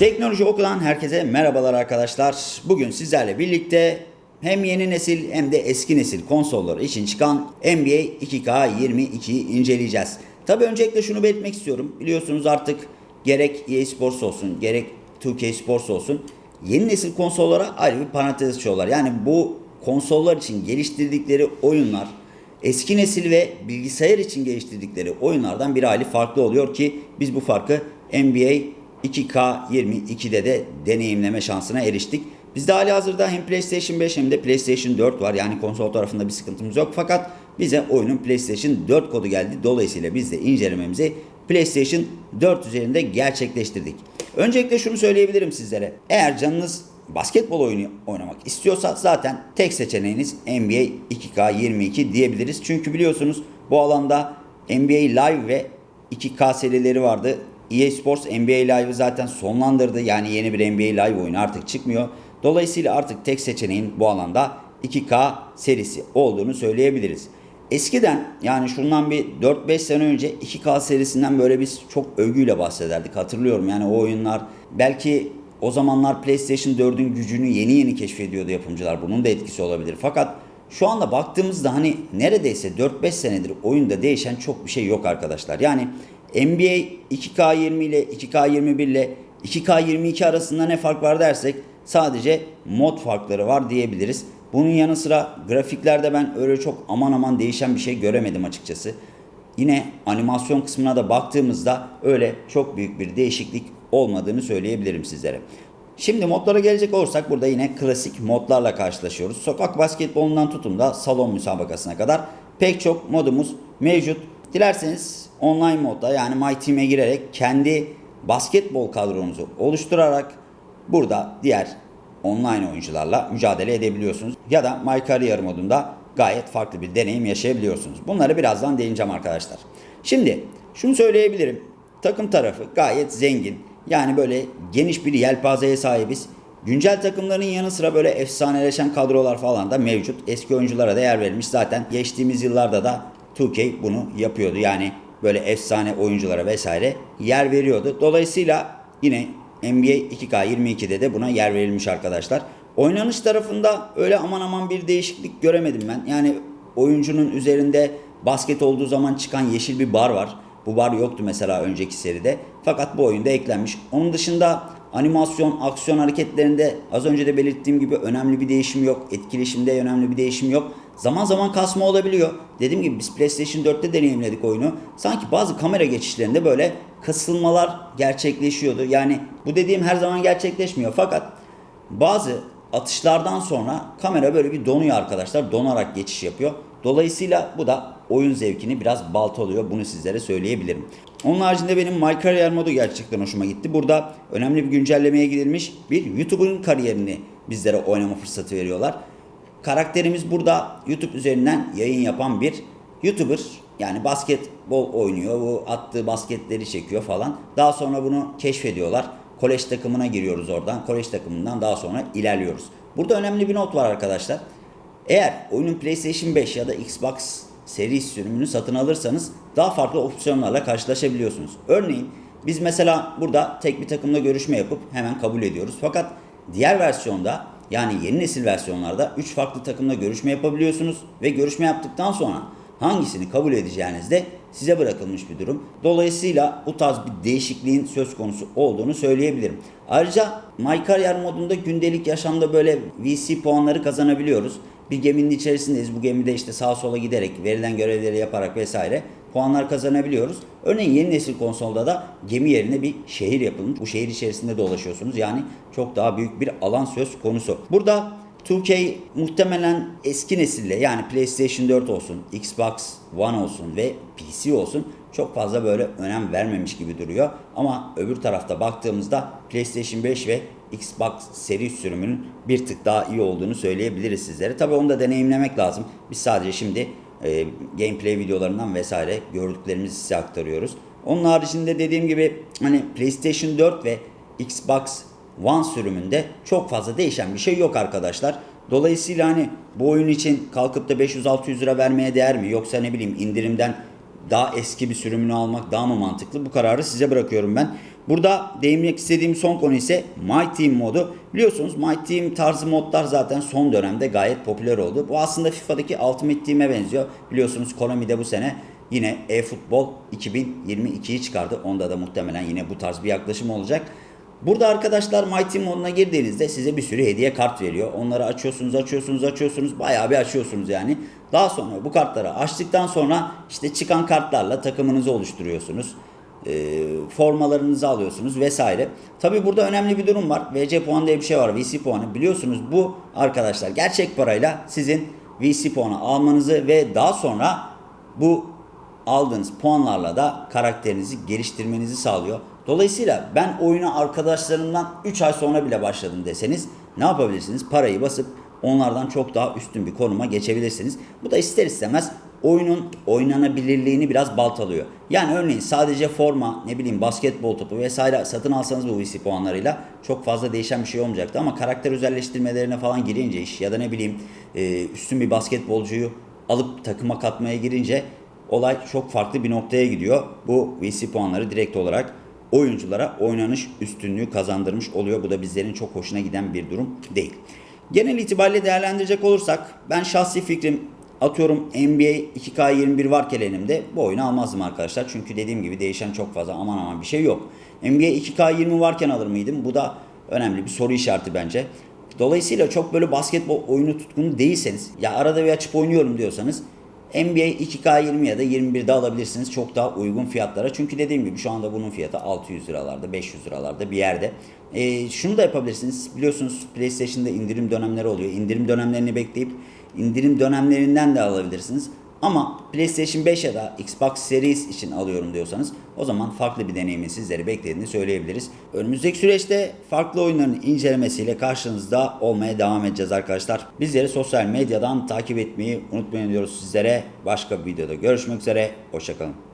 Teknoloji Oku'dan herkese merhabalar arkadaşlar. Bugün sizlerle birlikte hem yeni nesil hem de eski nesil konsolları için çıkan NBA 2K22'yi inceleyeceğiz. Tabi öncelikle şunu belirtmek istiyorum. Biliyorsunuz artık gerek EA Sports olsun gerek 2K Sports olsun yeni nesil konsollara ayrı bir parantez açıyorlar. Yani bu konsollar için geliştirdikleri oyunlar eski nesil ve bilgisayar için geliştirdikleri oyunlardan bir hali farklı oluyor ki biz bu farkı NBA 2K22'de de deneyimleme şansına eriştik. Bizde hali hazırda hem PlayStation 5 hem de PlayStation 4 var. Yani konsol tarafında bir sıkıntımız yok. Fakat bize oyunun PlayStation 4 kodu geldi. Dolayısıyla biz de incelememizi PlayStation 4 üzerinde gerçekleştirdik. Öncelikle şunu söyleyebilirim sizlere. Eğer canınız basketbol oyunu oynamak istiyorsa zaten tek seçeneğiniz NBA 2K22 diyebiliriz. Çünkü biliyorsunuz bu alanda NBA Live ve 2K serileri vardı. EA Sports NBA Live'ı zaten sonlandırdı. Yani yeni bir NBA Live oyunu artık çıkmıyor. Dolayısıyla artık tek seçeneğin bu alanda 2K serisi olduğunu söyleyebiliriz. Eskiden yani şundan bir 4-5 sene önce 2K serisinden böyle biz çok övgüyle bahsederdik. Hatırlıyorum yani o oyunlar belki o zamanlar PlayStation 4'ün gücünü yeni yeni keşfediyordu yapımcılar. Bunun da etkisi olabilir. Fakat şu anda baktığımızda hani neredeyse 4-5 senedir oyunda değişen çok bir şey yok arkadaşlar. Yani NBA 2K20 ile 2K21 ile 2K22 arasında ne fark var dersek sadece mod farkları var diyebiliriz. Bunun yanı sıra grafiklerde ben öyle çok aman aman değişen bir şey göremedim açıkçası. Yine animasyon kısmına da baktığımızda öyle çok büyük bir değişiklik olmadığını söyleyebilirim sizlere. Şimdi modlara gelecek olursak burada yine klasik modlarla karşılaşıyoruz. Sokak basketbolundan tutun da salon müsabakasına kadar pek çok modumuz mevcut. Dilerseniz online modda yani My Team'e girerek kendi basketbol kadronuzu oluşturarak burada diğer online oyuncularla mücadele edebiliyorsunuz. Ya da My Career modunda gayet farklı bir deneyim yaşayabiliyorsunuz. Bunları birazdan değineceğim arkadaşlar. Şimdi şunu söyleyebilirim. Takım tarafı gayet zengin. Yani böyle geniş bir yelpazeye sahibiz. Güncel takımların yanı sıra böyle efsaneleşen kadrolar falan da mevcut. Eski oyunculara da yer verilmiş. Zaten geçtiğimiz yıllarda da 2K bunu yapıyordu. Yani böyle efsane oyunculara vesaire yer veriyordu. Dolayısıyla yine NBA 2K22'de de buna yer verilmiş arkadaşlar. Oynanış tarafında öyle aman aman bir değişiklik göremedim ben. Yani oyuncunun üzerinde basket olduğu zaman çıkan yeşil bir bar var. Bu bar yoktu mesela önceki seride. Fakat bu oyunda eklenmiş. Onun dışında animasyon, aksiyon hareketlerinde az önce de belirttiğim gibi önemli bir değişim yok. Etkileşimde önemli bir değişim yok. Zaman zaman kasma olabiliyor. Dediğim gibi biz PlayStation 4'te deneyimledik oyunu. Sanki bazı kamera geçişlerinde böyle kasılmalar gerçekleşiyordu. Yani bu dediğim her zaman gerçekleşmiyor. Fakat bazı atışlardan sonra kamera böyle bir donuyor arkadaşlar. Donarak geçiş yapıyor. Dolayısıyla bu da oyun zevkini biraz baltalıyor. Bunu sizlere söyleyebilirim. Onun haricinde benim My Career modu gerçekten hoşuma gitti. Burada önemli bir güncellemeye gidilmiş bir YouTuber'ın kariyerini bizlere oynama fırsatı veriyorlar. Karakterimiz burada YouTube üzerinden yayın yapan bir YouTuber. Yani basketbol oynuyor. Bu attığı basketleri çekiyor falan. Daha sonra bunu keşfediyorlar. Kolej takımına giriyoruz oradan. Kolej takımından daha sonra ilerliyoruz. Burada önemli bir not var arkadaşlar. Eğer oyunun PlayStation 5 ya da Xbox seri sürümünü satın alırsanız daha farklı opsiyonlarla karşılaşabiliyorsunuz. Örneğin biz mesela burada tek bir takımla görüşme yapıp hemen kabul ediyoruz. Fakat diğer versiyonda yani yeni nesil versiyonlarda 3 farklı takımla görüşme yapabiliyorsunuz ve görüşme yaptıktan sonra hangisini kabul edeceğiniz de size bırakılmış bir durum. Dolayısıyla bu tarz bir değişikliğin söz konusu olduğunu söyleyebilirim. Ayrıca My Career modunda gündelik yaşamda böyle VC puanları kazanabiliyoruz. Bir geminin içerisindeyiz. Bu gemide işte sağa sola giderek, verilen görevleri yaparak vesaire puanlar kazanabiliyoruz. Örneğin yeni nesil konsolda da gemi yerine bir şehir yapılmış. Bu şehir içerisinde dolaşıyorsunuz. Yani çok daha büyük bir alan söz konusu. Burada 2K muhtemelen eski nesille yani PlayStation 4 olsun, Xbox One olsun ve PC olsun çok fazla böyle önem vermemiş gibi duruyor. Ama öbür tarafta baktığımızda PlayStation 5 ve Xbox seri sürümünün bir tık daha iyi olduğunu söyleyebiliriz sizlere. Tabi onu da deneyimlemek lazım. Biz sadece şimdi e, gameplay videolarından vesaire gördüklerimizi size aktarıyoruz. Onun haricinde dediğim gibi hani PlayStation 4 ve Xbox One sürümünde çok fazla değişen bir şey yok arkadaşlar. Dolayısıyla hani bu oyun için kalkıp da 500-600 lira vermeye değer mi? Yoksa ne bileyim indirimden daha eski bir sürümünü almak daha mı mantıklı? Bu kararı size bırakıyorum ben. Burada değinmek istediğim son konu ise My Team modu. Biliyorsunuz My Team tarzı modlar zaten son dönemde gayet popüler oldu. Bu aslında FIFA'daki Ultimate Team'e benziyor. Biliyorsunuz Konami de bu sene yine eFootball 2022'yi çıkardı. Onda da muhtemelen yine bu tarz bir yaklaşım olacak. Burada arkadaşlar My Team moduna girdiğinizde size bir sürü hediye kart veriyor. Onları açıyorsunuz, açıyorsunuz, açıyorsunuz. Bayağı bir açıyorsunuz yani. Daha sonra bu kartları açtıktan sonra işte çıkan kartlarla takımınızı oluşturuyorsunuz. E, formalarınızı alıyorsunuz vesaire. Tabi burada önemli bir durum var. VC puanı diye bir şey var. VC puanı. Biliyorsunuz bu arkadaşlar gerçek parayla sizin VC puanı almanızı ve daha sonra bu aldığınız puanlarla da karakterinizi geliştirmenizi sağlıyor. Dolayısıyla ben oyuna arkadaşlarımdan 3 ay sonra bile başladım deseniz ne yapabilirsiniz? Parayı basıp onlardan çok daha üstün bir konuma geçebilirsiniz. Bu da ister istemez oyunun oynanabilirliğini biraz baltalıyor. Yani örneğin sadece forma, ne bileyim basketbol topu vesaire satın alsanız bu VC puanlarıyla çok fazla değişen bir şey olmayacaktı ama karakter özelleştirmelerine falan girince iş ya da ne bileyim e, üstün bir basketbolcuyu alıp takıma katmaya girince olay çok farklı bir noktaya gidiyor. Bu VC puanları direkt olarak oyunculara oynanış üstünlüğü kazandırmış oluyor. Bu da bizlerin çok hoşuna giden bir durum değil. Genel itibariyle değerlendirecek olursak ben şahsi fikrim atıyorum NBA 2K21 varken elimde bu oyunu almazdım arkadaşlar. Çünkü dediğim gibi değişen çok fazla aman aman bir şey yok. NBA 2K20 varken alır mıydım? Bu da önemli bir soru işareti bence. Dolayısıyla çok böyle basketbol oyunu tutkunu değilseniz ya arada bir açıp oynuyorum diyorsanız NBA 2K20 ya da 21'de alabilirsiniz çok daha uygun fiyatlara. Çünkü dediğim gibi şu anda bunun fiyatı 600 liralarda 500 liralarda bir yerde. Ee, şunu da yapabilirsiniz. Biliyorsunuz PlayStation'da indirim dönemleri oluyor. İndirim dönemlerini bekleyip indirim dönemlerinden de alabilirsiniz. Ama PlayStation 5 ya da Xbox Series için alıyorum diyorsanız o zaman farklı bir deneyimin sizleri beklediğini söyleyebiliriz. Önümüzdeki süreçte farklı oyunların incelemesiyle karşınızda olmaya devam edeceğiz arkadaşlar. Bizleri sosyal medyadan takip etmeyi unutmayın diyoruz sizlere. Başka bir videoda görüşmek üzere. Hoşçakalın.